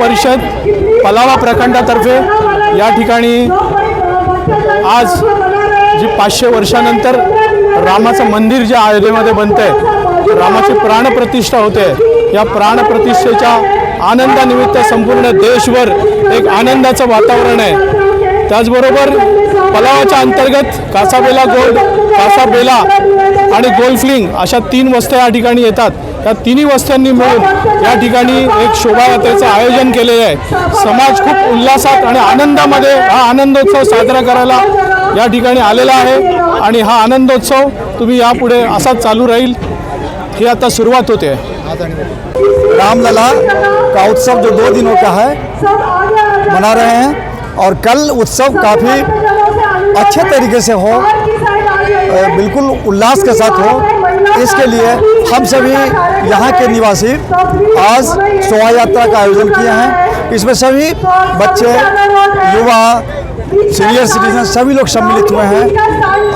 परिषद पलावा प्रखंडातर्फे या ठिकाणी आज जी पाचशे वर्षानंतर रामाचं मंदिर जे अयोध्येमध्ये बनतं आहे रामाची प्राणप्रतिष्ठा होते या प्राणप्रतिष्ठेच्या आनंदानिमित्त संपूर्ण देशभर एक आनंदाचं वातावरण आहे. त्याचबरोबर पलावाच्या अंतर्गत कासाबेला गोल्ड कासाबेला आणि गोल्फलिंग अशा तीन वस्त्या या ठिकाणी येतात. या तिन्ही वस्त्यांनी मिळून या ठिकाणी एक शोभायात्रेचं आयोजन केलेलं आहे. समाज खूप उल्हासात आणि आनंदामध्ये हा आनंदोत्सव साजरा करायला या ठिकाणी आलेला आहे. आणि हा आनंदोत्सव तुम्ही यापुढे असाच चालू राहील ही आता सुरुवात होते. रामलला का उत्सव जो दो दिनों का है मना रहे हैं और कल उत्सव काफ़ी अच्छे तरीके से हो बिल्कुल उल्लास के साथ हो। इसके लिए हम सभी यहाँ के निवासी आज शोभा यात्रा का आयोजन किया है। इसमें सभी बच्चे, युवा सीनियर सिटीजन सभी लोग सम्मिलित हुए हैं।